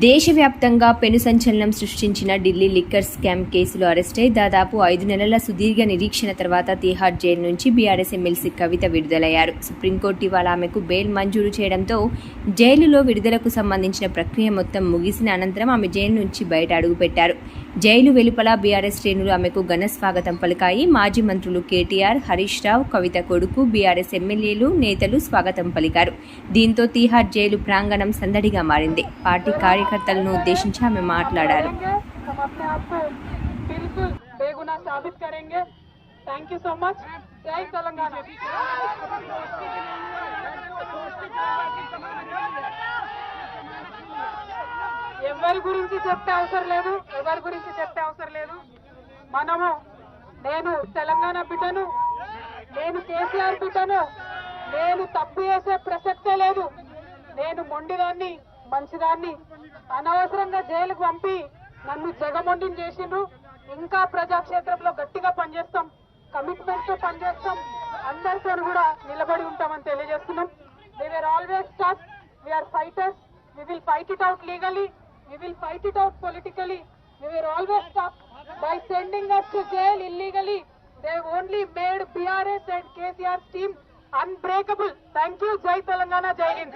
దేశవ్యాప్తంగా పెను సంచలనం సృష్టించిన ఢిల్లీ లిక్కర్ స్కామ్ కేసులో అరెస్టై దాదాపు ఐదు నెలల సుదీర్ఘ నిరీక్షణ తర్వాత తిహార్ జైలు నుంచి బీఆర్ఎస్ ఎమ్మెల్సీ కవిత విడుదలయ్యారు. సుప్రీంకోర్టు ఇవాళ ఆమెకు బెయిల్ మంజూరు చేయడంతో జైలులో విడుదలకు సంబంధించిన ప్రక్రియ మొత్తం ముగిసిన అనంతరం ఆమె జైలు నుంచి బయట అడుగుపెట్టారు. జైలు వెలుపల బీఆర్ఎస్ శ్రేణులు ఆమెకు ఘన స్వాగతం పలికాయి. మాజీ మంత్రులు కేటీఆర్ హరీష్ రావు కవిత కొడుకు బీఆర్ఎస్ ఎమ్మెల్యేలు నేతలు స్వాగతం పలికారు. దీంతో తీహార్ జైలు ప్రాంగణం సందడిగా మారింది. పార్టీ కార్యకర్తలను ఉద్దేశించి ఆమె మాట్లాడారు. థ్యాంక్ యూ సో మచ్ జై తెలంగాణ ఎవరి గురించి చెప్పే అవసరం లేదు? ఎవరి గురించి చెప్పే అవసరం లేదు? మనము నేను తెలంగాణ బిడ్డను నేను కేసీఆర్ బిడ్డను నేను తప్పు చేసే ప్రసక్తే లేదు. నేను మొండిదాన్ని మంచిదాన్ని అనవసరంగా జైలుకు పంపి నన్ను జగమొండిని చేసిండ్రు. ఇంకా ప్రజాక్షేత్రంలో గట్టిగా పనిచేస్తాం కమిట్మెంట్తో పనిచేస్తాం. అందరితో కూడా నిలబడి ఉంటామని తెలియజేస్తున్నాం. They were always tough we are fighters we will fight it out legally, we will fight it out politically. We were always stuck by sending us to jail illegally. They've only made BRS and KCR's team unbreakable. Thank you, Jai Telangana, Jai Hind.